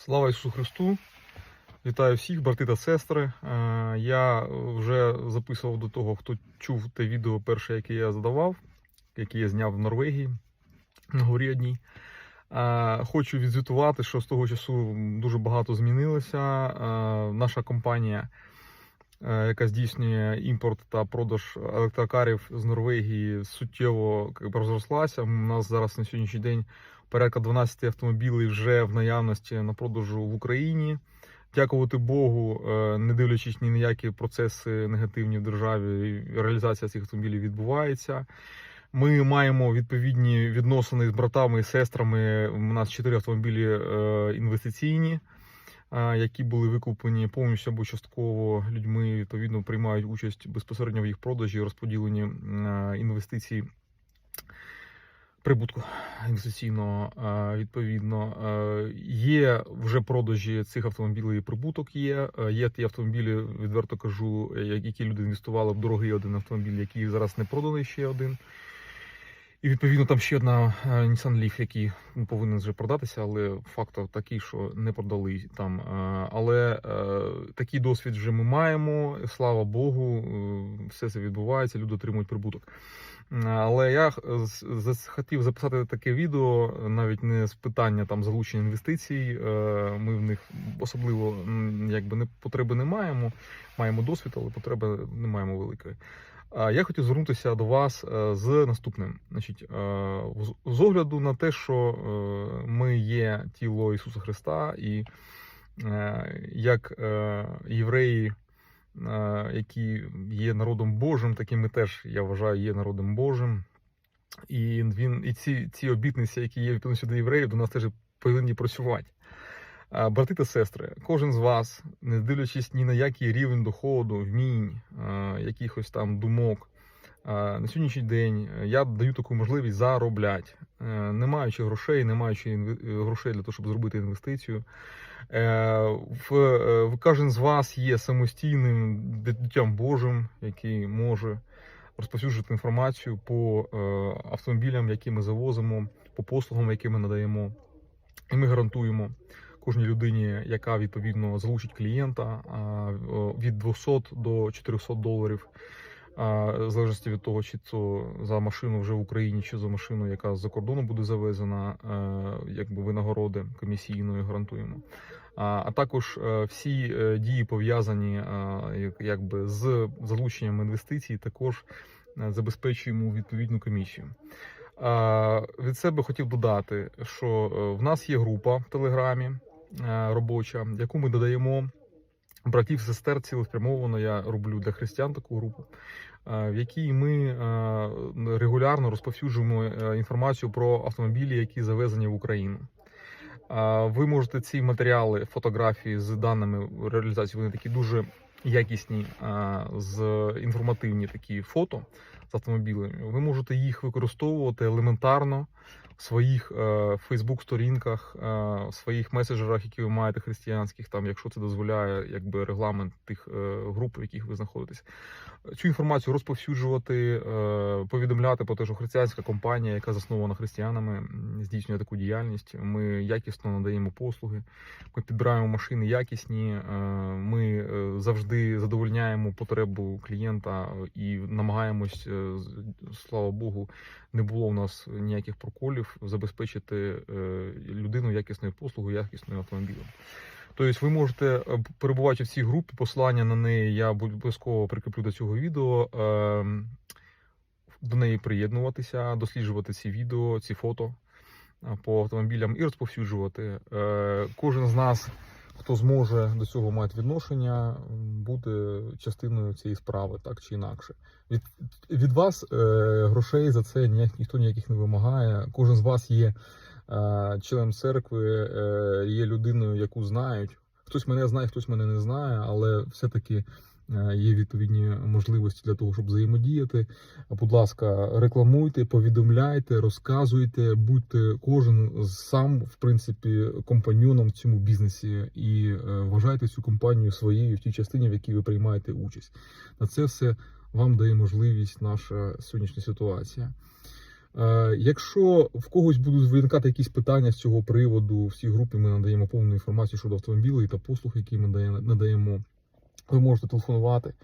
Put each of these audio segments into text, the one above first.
Слава Ісусу Христу! Вітаю всіх, брати та сестри. Е, Я вже записував до того, хто чув те відео перше, яке я задавав, яке я зняв в Норвегії на горі одній. Е, Хочу відзвітувати, що з того часу дуже багато змінилося. Е, Наша компанія, яка здійснює імпорт та продаж електрокарів з Норвегії, суттєво розрослася. У нас зараз на сьогоднішній день порядка 12 автомобілів вже в наявності на продажу в Україні. Дякувати Богу, е, не дивлячись ні на які процеси негативні в державі, реалізація цих автомобілів відбувається. Ми маємо відповідні відносини з братами і сестрами. У нас чотири автомобілі е, інвестиційні, е, які були викуплені повністю або частково людьми. Відповідно, приймають участь безпосередньо в їх продажі, розподіленні інвестицій прибутку інвестиційного е, відповідно е, є вже продажі цих автомобілів. і Прибуток є. Е, Є ті автомобілі, відверто кажу, які люди інвестували в дорогий один автомобіль, який зараз не проданий ще один. І відповідно там ще одна е, Nissan Leaf, який ну, повинен вже продатися, але факт такий, що не продали там. Е, Але е, такий досвід вже ми маємо. Слава Богу, все це відбувається, люди отримують прибуток. Але я хотів записати таке відео, навіть не з питання там залучення інвестицій. Ми в них особливо якби не потреби не маємо. Маємо досвід, але потреби не маємо великої. Я хотів звернутися до вас е, з наступним. Значить, е, з- огляду на те, що е, ми є тіло Ісуса Христа, і як євреї, які є народом Божим, таким ми теж, я вважаю, є народом Божим. І він і ці, ці обітниці, які є відповідності до євреїв, до нас теж повинні працювати. Брати та сестри, кожен з вас, не дивлячись ні на який рівень доходу, вмінь, якихось там думок. На сьогоднішній день е, я даю таку можливість заробляти, Е, не маючи грошей, не маючи е, грошей для того, щоб зробити інвестицію. Кожен з вас є самостійним дитям Божим, який може розповсюджувати інформацію по автомобілям, які ми завозимо, по послугам, які ми надаємо. І ми гарантуємо кожній людині, яка відповідно залучить клієнта від 200 до 400 доларів. В залежності від того, чи це за машину вже в Україні, чи за машину, яка з-за кордону буде завезена, е, якби винагороди комісійної гарантуємо. А також е, всі е, дії пов'язані якби з залученням інвестицій, також забезпечуємо відповідну комісію. Від себе хотів додати, що в нас є група в Телеграмі е, робоча, яку ми додаємо братів, сестер цілеспрямовано. Я роблю для християн таку групу, е, в якій ми е, регулярно розповсюджуємо інформацію про автомобілі, які завезені в Україну. Ви можете ці матеріали, фотографії з даними реалізації, вони такі дуже якісні, з інформативні такі фото з автомобілями. Ви можете їх використовувати елементарно в своїх Фейсбук сторінках, е, в своїх меседжерах, які ви маєте християнських, там, якщо це дозволяє якби регламент тих е, груп, в яких ви знаходитесь. Цю інформацію розповсюджувати, е, повідомляти про те, що християнська компанія, яка заснована християнами, здійснює таку діяльність. Ми якісно надаємо послуги, ми підбираємо машини якісні. Ми завжди задовольняємо потребу клієнта і намагаємось, слава Богу, не було у нас ніяких проколів забезпечити е, людину якісною послугою, якісною автомобілем. Тобто ви можете е, перебувати в цій групі, посилання на неї я обов'язково прикріплю до цього відео. ем, До неї приєднуватися, досліджувати ці відео, ці фото е, по автомобілям і розповсюджувати. Кожен з нас, хто зможе до цього мати відношення, бути частиною цієї справи, так чи інакше. Від, від вас е, грошей за це ніяк, ніхто ніяких не вимагає. Кожен з вас є е, членом церкви, е, є людиною, яку знають. Хтось мене знає, хтось мене не знає, але все-таки є відповідні можливості для того, щоб взаємодіяти. Будь ласка, рекламуйте, повідомляйте, розказуйте, будьте кожен сам, в принципі, компаньоном в цьому бізнесі і е, вважайте цю компанію своєю в тій частині, в якій ви приймаєте участь. На це все вам дає можливість наша сьогоднішня ситуація. Е, Якщо в когось будуть виникати якісь питання з цього приводу, всі групи ми надаємо повну інформацію щодо автомобілів та послуг, які ми надаємо. Ви можете телефонувати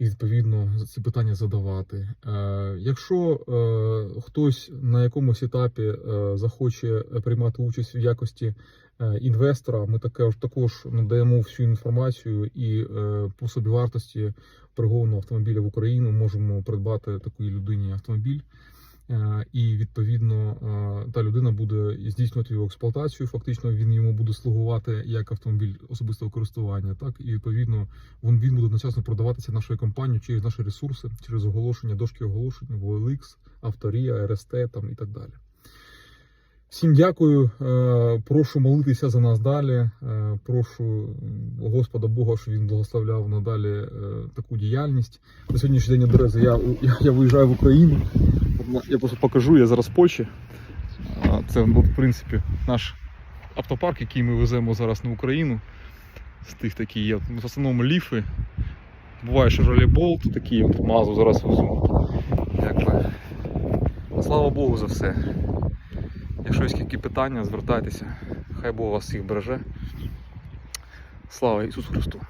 і відповідно ці питання задавати. Е, Якщо е, хтось на якомусь етапі е, захоче приймати участь в якості інвестора, ми також також надаємо всю інформацію і по собівартості пригону автомобіля в Україну можемо придбати такій людині автомобіль. Е, І відповідно е, та людина буде здійснювати його експлуатацію. Фактично він йому буде слугувати як автомобіль особистого користування, так і відповідно він, він буде одночасно продаватися нашою компанією через наші ресурси, через оголошення, дошки оголошень, OLX, Авторія, РСТ там і так далі. Всім дякую. Е, Прошу молитися за нас далі. Е, Прошу Господа Бога, щоб він благословляв надалі е, таку діяльність. На сьогоднішній день одразу я, я, я виїжджаю в Україну. Я просто покажу, я зараз в Польщі. Це, от, в принципі, наш автопарк, який ми веземо зараз на Україну. З тих такі є. В основному ліфи. Буває Chevrolet Bolt, такі мазу зараз везу. Слава Богу за все. Якщо є які питання, звертайтеся. Хай Бог вас всіх береже. Слава Ісусу Христу!